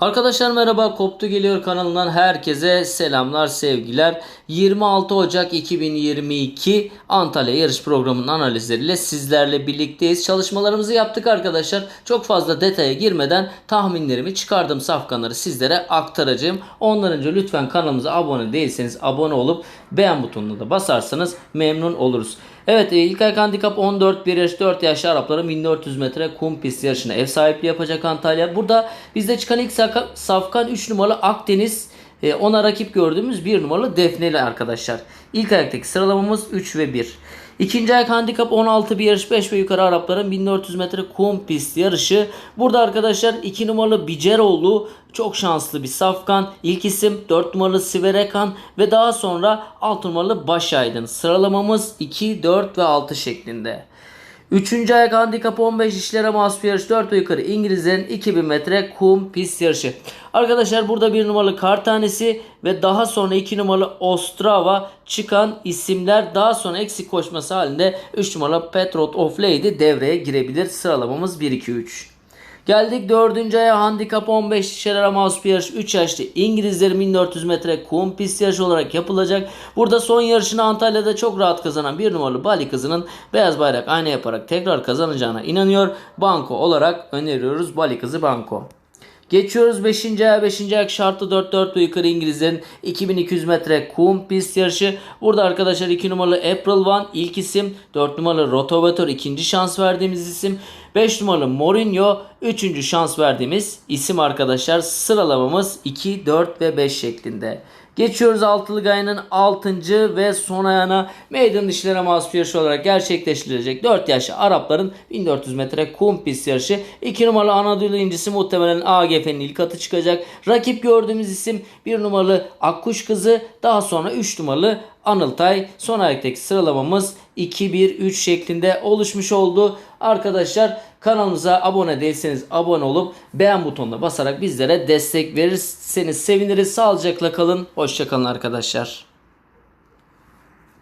Arkadaşlar merhaba Koptu Geliyor kanalından herkese selamlar sevgiler. 26 Ocak 2022 Antalya yarış programının analizleriyle sizlerle birlikteyiz. Çalışmalarımızı yaptık arkadaşlar. Çok fazla detaya girmeden tahminlerimi çıkardım safkanları sizlere aktaracağım. Ondan önce lütfen kanalımıza abone değilseniz abone olup beğen butonuna da basarsanız memnun oluruz. Evet e, ilk ayak handikap 14 1 yaş 4 yaşlı Arapların 1400 metre kum pist yarışına ev sahipliği yapacak Antalya. Burada bizde çıkan ilk safkan 3 numaralı Akdeniz e, ona rakip gördüğümüz 1 numaralı Defneli arkadaşlar. İlk ayaktaki sıralamamız 3 ve 1. İkinci ayak handikap 16 bir yarış 5 ve yukarı Arapların 1400 metre kum pist yarışı. Burada arkadaşlar 2 numaralı Biceroğlu çok şanslı bir safkan. İlk isim 4 numaralı Siverekan ve daha sonra 6 numaralı Başaydın. Sıralamamız 2, 4 ve 6 şeklinde. Üçüncü ayak handikap 15 işlere mahsus yarış 4 ve yukarı İngilizlerin 2000 metre kum pist yarışı. Arkadaşlar burada bir numaralı kar tanesi ve daha sonra 2 numaralı Ostrava çıkan isimler daha sonra eksik koşması halinde 3 numaralı Petrot of Lady devreye girebilir. Sıralamamız 1-2-3. Geldik dördüncü aya handikap 15 şerara mahsus bir yarış 3 yaşlı İngilizlerin 1400 metre kum pist yarışı olarak yapılacak. Burada son yarışını Antalya'da çok rahat kazanan bir numaralı Bali kızının beyaz bayrak ayna yaparak tekrar kazanacağına inanıyor. Banko olarak öneriyoruz Bali kızı Banko. Geçiyoruz 5. aya 5. ayak şartlı 4-4 ve yukarı İngilizlerin 2200 metre kum pist yarışı. Burada arkadaşlar 2 numaralı April One ilk isim. 4 numaralı Rotovator ikinci şans verdiğimiz isim. 5 numaralı Mourinho üçüncü şans verdiğimiz isim arkadaşlar. Sıralamamız 2, 4 ve 5 şeklinde. Geçiyoruz altılı gayanın 6. ve son ayağına meydan dişlere mahsus yarışı olarak gerçekleştirilecek 4 yaşlı Arapların 1400 metre kum pist yarışı. 2 numaralı Anadolu incisi muhtemelen AGF'nin ilk atı çıkacak. Rakip gördüğümüz isim 1 numaralı Akkuş kızı daha sonra 3 numaralı Anıltay. Son ayaktaki sıralamamız 2-1-3 şeklinde oluşmuş oldu. Arkadaşlar kanalımıza abone değilseniz abone olup beğen butonuna basarak bizlere destek verirseniz seviniriz. Sağlıcakla kalın. Hoşçakalın arkadaşlar.